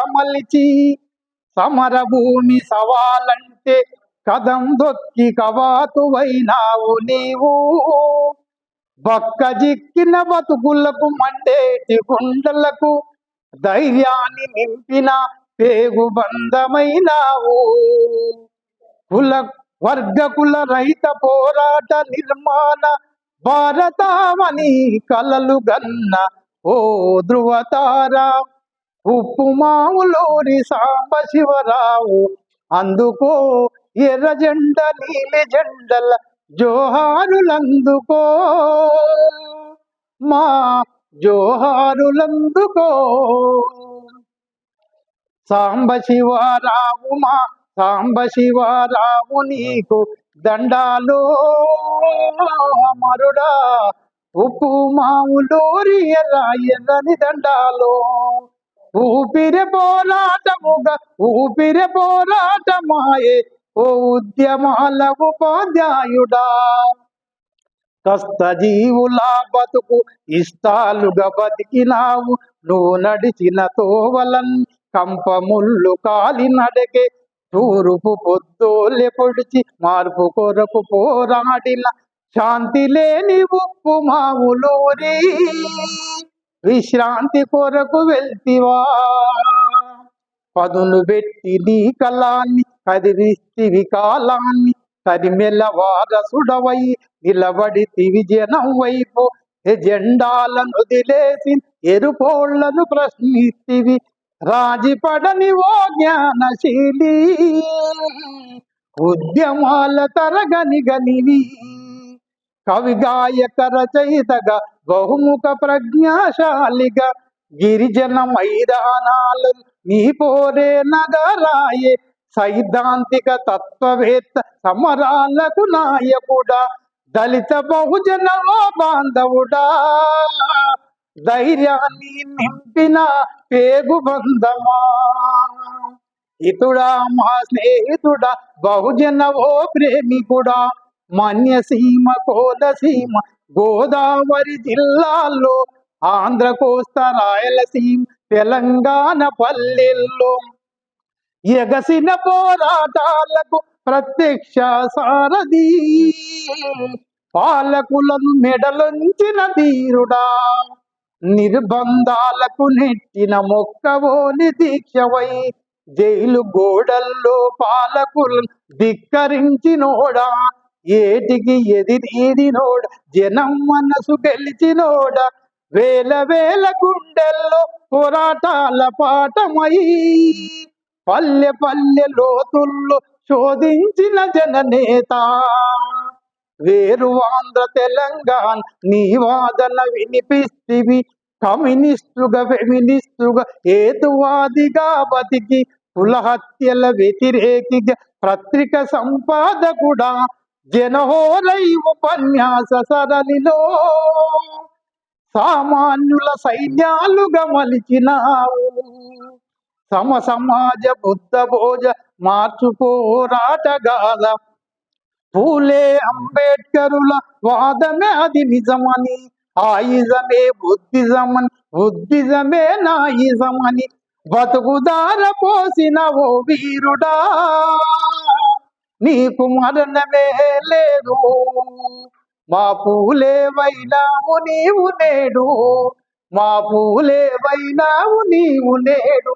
మలిచి సమరభూమి సవాలంటే కదం దొక్కి కవాతువైనావు నీవు. బక్క జిక్కిన బతుకులకు మండేటి గుండలకు ధైర్యాన్ని నింపిన పేగు బంధమైనావు. కుల వర్గ కుల రహిత పోరాట నిర్మాణ భారతామని కలలు గన్న ఓ ధృవతారా ఉప్పుమావులోని సాంబ శివరావు అందుకో ఎర్ర జెండ నీలి జెండల జోహారులందుకో. మా జోహారులందుకో. సాంబ శివరావు మా సాంబ శివరావు నీకు దండాలు మరుడా. ఉప్పు మావులోరి ఎర్ర ఎర్రని దండాలో ఊపిరి పోరాటముగా ఊపిరి పోరాటమాయే ఓ ఉద్యమాల ఉపాధ్యాయుడా. కష్ట జీవుల బతుకు ఇష్టాలుగా బతికినావు నువ్వు నడిచిన తోవలన్ కంపముళ్ళు కాలి నడకే తూరుపు పొద్దులే పొడిచి మార్పు కొరకు పోరాడిన శాంతి లేని ఉప్పు మావులూరి. విశ్రాంతి కొరకు వెళ్తివా. పదును పెట్టి నీ కళాన్ని కదిరిస్తివి కాలాన్ని తరిమెల వారసుడవై నిలబడితివి జనం వైపు జెండాలను వదిలేసి ఎరుపోళ్ళను ప్రశ్నిస్తివి. రాజిపడని ఓ జ్ఞానశీలి ఉద్యమాల తరగని గనివి కవి గాయక రచయితగా బహుముఖ ప్రజ్ఞాశాలిగా గిరిజన మైదానాలు నీ పోరే నగరాయే సైద్ధాంతిక తత్వవేత్త సమరాలకు నాయకుడా దళిత బహుజన బాంధవుడా. ధైర్యాన్ని నింపిన పేగు బంధమా. ఇతుడా మా స్నేహితుడా బహుజన ఓ ప్రేమికుడా. మన్యసీమ కోదసీమ గోదావరి జిల్లాల్లో ఆంధ్ర కోస్తా రాయలసీమ తెలంగాణ పల్లెల్లో ఎగసిన పోరాటాలకు ప్రత్యక్ష సారథి. పాలకులను మెడలుంచిన ధీరుడా నిర్బంధాలకు నెట్టిన మొక్కవోని దీక్షవై జైలు గోడల్లో పాలకులను ధిక్కరించినోడా. ఏటికి ఎదిరీదినోడ జనం మనసు గెలిచినోడ? వేల వేల గుండెల్లో పోరాటాల పాఠమై పల్లె పల్లె లోతుల్లో శోధించిన జననేత. వేరు ఆంధ్ర తెలంగాణ నీ వాదన వినిపిస్తివి. కమ్యూనిస్టుగా ఫెమినిస్టుగా ఏతువాదిగా బతికి కుల హత్యల వ్యతిరేకిగా పత్రిక సంపాదకుడా? జనహోరై ఉపన్యాస సరళిలో సామాన్యుల సైన్యాలుగా మలిచినావు. సమ సమాజ బుద్ధ భోజ మార్చు పోరాటగాల పూలే అంబేద్కరుల వాదమే అది నిజమని. ఆయిజమే బుద్ధిజమని బుద్ధిజమే నాయిజమని. బతుకుదార పోసిన ఓ వీరుడా. నీకు మరణమే లేదు. మా పూలే వైనావు నీవు నేడు. మా పూలే వైనావు నీవు నేడు.